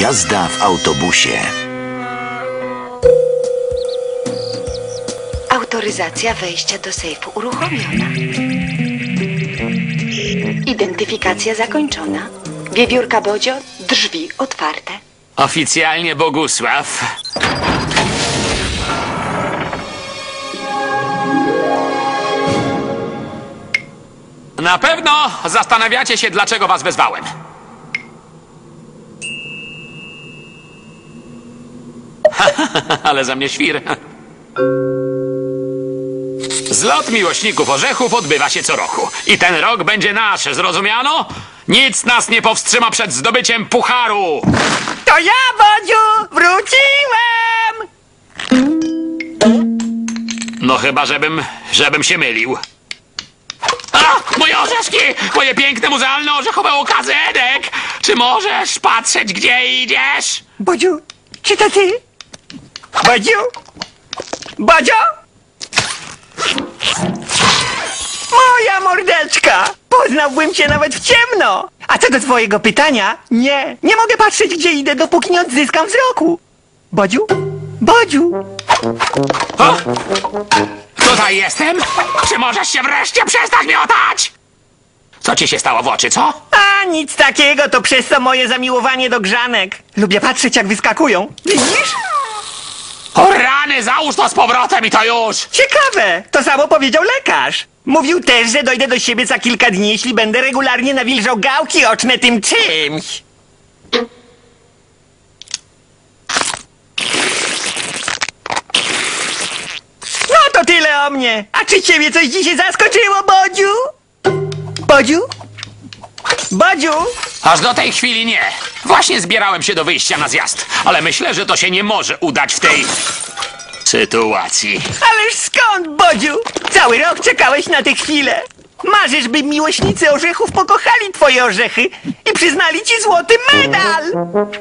Jazda w autobusie. Autoryzacja wejścia do sejfu uruchomiona. Identyfikacja zakończona. Wiewiórka Bodzio, drzwi otwarte. Oficjalnie Bogusław. Na pewno zastanawiacie się, dlaczego was wezwałem. Ale za mnie świr. Zlot miłośników orzechów odbywa się co roku. I ten rok będzie nasz, zrozumiano? Nic nas nie powstrzyma przed zdobyciem pucharu. To ja, Bodziu! Wróciłem! No chyba, żebym, żebym się mylił. A! Moje orzeszki! Moje piękne, muzealne orzechowe okazy, Edek! Czy możesz patrzeć, gdzie idziesz? Bodziu, czy to ty? Bodziu? Bodzio? Moja mordeczka! Poznałbym cię nawet w ciemno! A co do twojego pytania, nie, nie mogę patrzeć gdzie idę, dopóki nie odzyskam wzroku. Bodziu? Bodziu! O! Tutaj jestem? Czy możesz się wreszcie przestać miotać? Co ci się stało w oczy, co? A nic takiego, to przez to moje zamiłowanie do grzanek. Lubię patrzeć jak wyskakują. Widzisz? O rany, załóż to z powrotem i to już! Ciekawe, to samo powiedział lekarz. Mówił też, że dojdę do siebie za kilka dni, jeśli będę regularnie nawilżał gałki oczne tym czymś. No to tyle o mnie. A czy ciebie coś dzisiaj zaskoczyło, Bodziu? Bodziu? Bodziu? Aż do tej chwili nie. Właśnie zbierałem się do wyjścia na zjazd, ale myślę, że to się nie może udać w tej sytuacji. Ależ skąd, Bodziu? Cały rok czekałeś na tę chwilę. Marzysz, by miłośnicy orzechów pokochali twoje orzechy i przyznali ci złoty medal.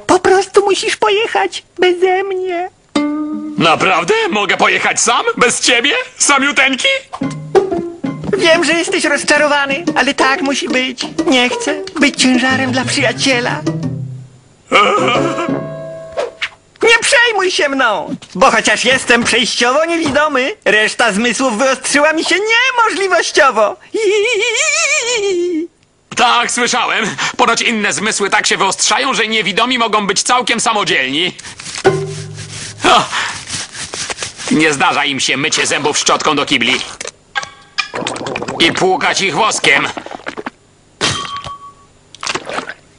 Po prostu musisz pojechać beze mnie. Naprawdę? Mogę pojechać sam? Bez ciebie? Samiuteńki? Wiem, że jesteś rozczarowany, ale tak musi być. Nie chcę być ciężarem dla przyjaciela. Nie przejmuj się mną, bo chociaż jestem przejściowo niewidomy, reszta zmysłów wyostrzyła mi się niemożliwościowo. Tak, słyszałem. Ponoć inne zmysły tak się wyostrzają, że niewidomi mogą być całkiem samodzielni. Nie zdarza im się mycie zębów szczotką do kibli. I płukać ich woskiem.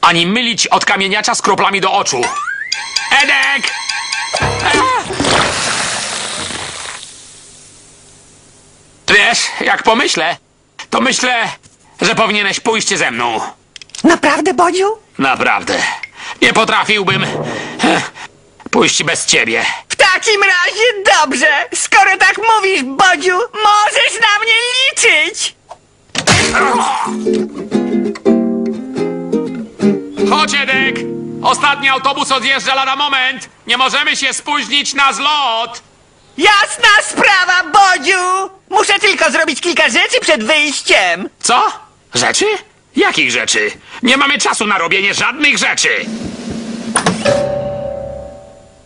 Ani mylić od kamieniacza z kroplami do oczu. Edek! Wiesz, jak pomyślę, to myślę, że powinieneś pójść ze mną. Naprawdę, Bodziu? Naprawdę. Nie potrafiłbym eh, pójść bez ciebie. W takim razie dobrze. Skoro tak mówisz, Bodziu, możesz na mnie liczyć. Chodź, Edek! Ostatni autobus odjeżdża lada moment. Nie możemy się spóźnić na zlot. Jasna sprawa, Bodziu! Muszę tylko zrobić kilka rzeczy przed wyjściem. Co? Rzeczy? Jakich rzeczy? Nie mamy czasu na robienie żadnych rzeczy.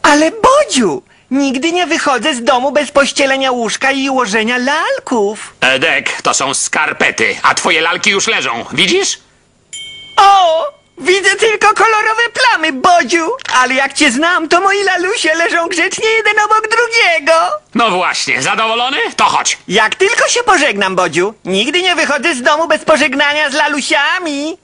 Ale Bodziu, nigdy nie wychodzę z domu bez pościelenia łóżka i ułożenia lalków. Edek, to są skarpety, a twoje lalki już leżą. Widzisz? O! Widzę tylko kolorowe plamy, Bodziu! Ale jak cię znam, to moi lalusie leżą grzecznie jeden obok drugiego. No właśnie, zadowolony? To chodź. Jak tylko się pożegnam, Bodziu, nigdy nie wychodzę z domu bez pożegnania z lalusiami.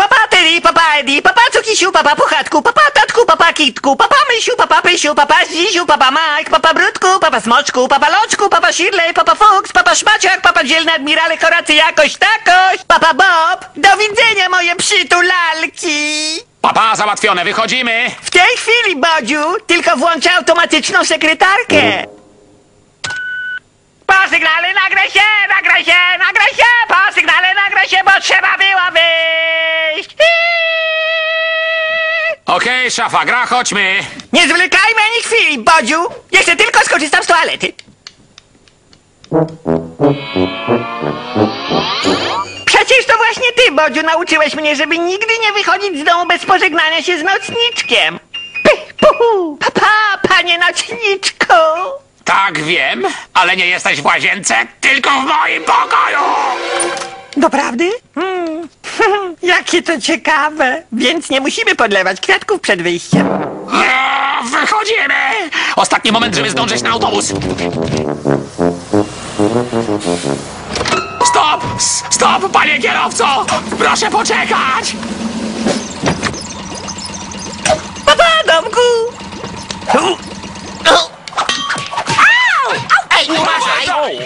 Papa Teddy, papa Eddie, papa Cukisiu, papa Puchatku, papa Tatku, papa Kitku, papa Mysiu, papa Pysiu, papa Zdziziu, papa Mike, papa Brudku, papa Smoczku, papa Loczku, papa Shirley, papa Fuchs, papa Szmaciak, papa Dzielny Admirale Horacy Jakoś Takoś, papa Bob. Do widzenia, moje przytulalki. Papa, załatwione, wychodzimy. W tej chwili, Bodziu, tylko włączę automatyczną sekretarkę. Po sygnale nagraj się, nagraj się, nagraj się, po sygnale nagraj się, bo trzeba było wyjść. Okej, szafa, gra, chodźmy. Nie zwlekajmy ani chwili, Bodziu. Jeszcze tylko skorzystam z toalety. Przecież to właśnie ty, Bodziu, nauczyłeś mnie, żeby nigdy nie wychodzić z domu bez pożegnania się z nocniczkiem. Uhu. Papa, panie nocniczku! Tak, wiem, ale nie jesteś w łazience, tylko w moim pokoju! Doprawdy? Hmm. Jakie to ciekawe. Więc nie musimy podlewać kwiatków przed wyjściem. Eee, Wychodzimy! Ostatni moment, żeby zdążyć na autobus. Stop! Stop, panie kierowco! Proszę poczekać! Papa, domku! U. O. Ej, uważaj!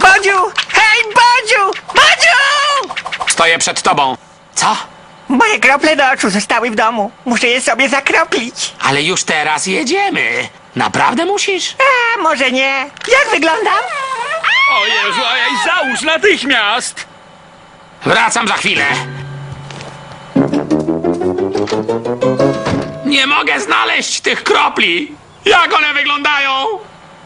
Bodziu! Hej, Bodziu! Bodziu! Stoję przed tobą. Co? Moje krople do oczu zostały w domu. Muszę je sobie zakroplić. Ale już teraz jedziemy. Naprawdę musisz? A, może nie. Jak wyglądam? O Jezu, ej, załóż natychmiast! Wracam za chwilę. Nie mogę znaleźć tych kropli. Jak one wyglądają?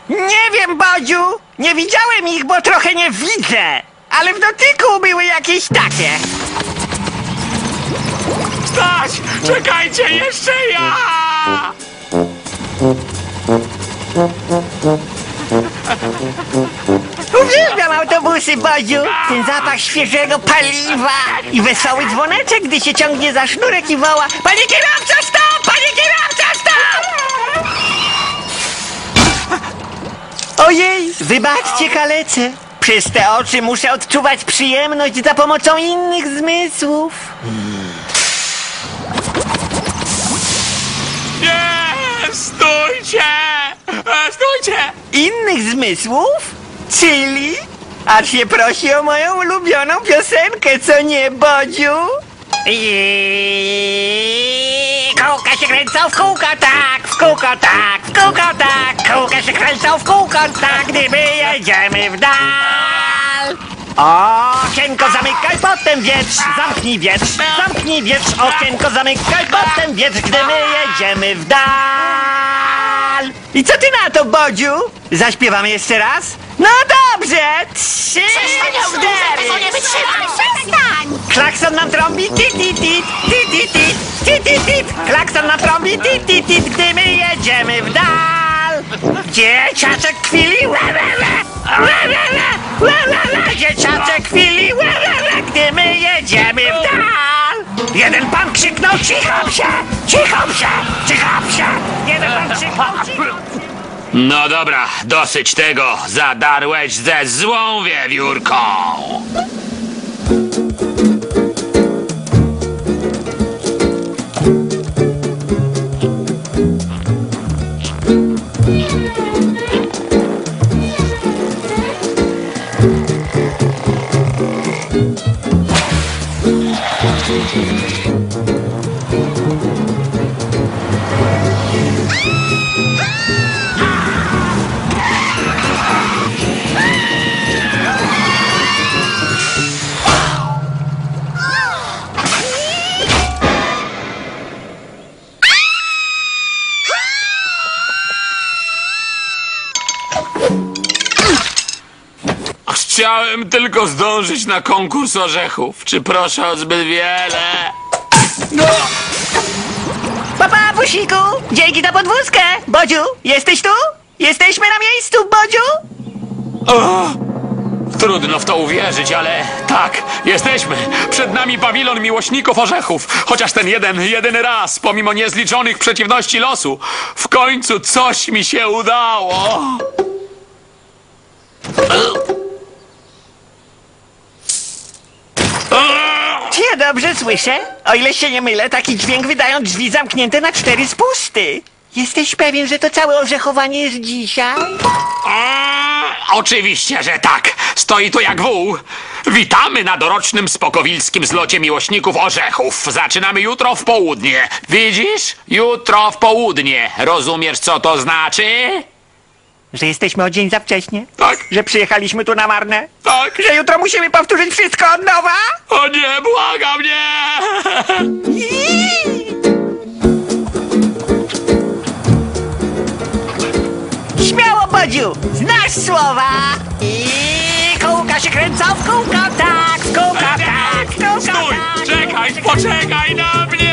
Nie wiem, Bodziu. Nie widziałem ich, bo trochę nie widzę. Ale w dotyku były jakieś takie. Stać! Czekajcie, jeszcze ja! Uwielbiam autobusy, Bodziu. Ten zapach świeżego paliwa. I wesoły dzwoneczek, gdy się ciągnie za sznurek i woła Panie kierowco, stop! Panie kierowco, stop! Ojej, wybaczcie kalecę. Przez te oczy muszę odczuwać przyjemność za pomocą innych zmysłów. Nie! Stójcie! E, Stójcie! Innych zmysłów? Czyli? Aż się prosi o moją ulubioną piosenkę, co nie, Bodziu? I kółka się kręcą w kółko tak, w kółko tak, kółko tak, kółka się kręcą w kółko tak, gdy my jedziemy w dal. Okienko zamykaj, potem wietrz, zamknij wietrz, zamknij wietrz, okienko zamykaj, potem wietrz, gdy my jedziemy w dal. I co ty na to, Bodziu? Zaśpiewamy jeszcze raz? No dobrze, trzy, cztery. Klakson nam trąbi, tit, tit, tit, tit, tit, tit, tit, tit, tit. Klakson nam trąbi, tit, tit, tit, gdy my jedziemy w dal. Dzieciaczek ła, ła, ła, ła, ła, ła, ła. Dzieciaczek chwili, ła, ła, ła, gdy my jedziemy w dal. Jeden pan krzyknął, cichom się, cichom się, cichom się. Jeden pan krzyknął, cichom No dobra, dosyć tego. Zadarłeś ze złą wiewiórką. Chciałem tylko zdążyć na konkurs orzechów. Czy proszę o zbyt wiele? Papa, busiku, dzięki za podwózkę. Bodziu, jesteś tu? Jesteśmy na miejscu, Bodziu? O! Trudno w to uwierzyć, ale tak, jesteśmy. Przed nami pawilon miłośników orzechów. Chociaż ten jeden, jedyny raz, pomimo niezliczonych przeciwności losu, w końcu coś mi się udało. Dobrze słyszę? O ile się nie mylę, taki dźwięk wydają drzwi zamknięte na cztery spusty. Jesteś pewien, że to całe orzechowanie jest dzisiaj? Mm, Oczywiście, że tak. Stoi tu jak wół. Witamy na dorocznym spokowilskim zlocie miłośników orzechów. Zaczynamy jutro w południe. Widzisz? Jutro w południe. Rozumiesz, co to znaczy? Że jesteśmy o dzień za wcześnie? Tak. Że przyjechaliśmy tu na marne? Tak. Że jutro musimy powtórzyć wszystko od nowa? O nie, błagam, nie! Śmiało, Bodziu! Znasz słowa! I kółka się kręcą w kółko, tak, w kółko, tak, w kółko, Stój! tak. Czekaj, poczekaj na mnie!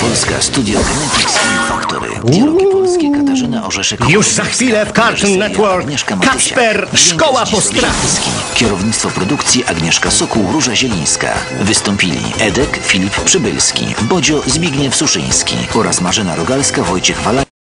Polska Studio Genetics Film Factory. Dialogi polskie Katarzyna Orzeszek. Już za chwilę w Cartoon Network. Agnieszka Dźwięk Szkoła. Zieliński. Kierownictwo produkcji Agnieszka Sokół, Róża Zielińska. Wystąpili Edek, Filip Przybylski, Bodzio Zbigniew Suszyński oraz Marzena Rogalska, Wojciech Wala.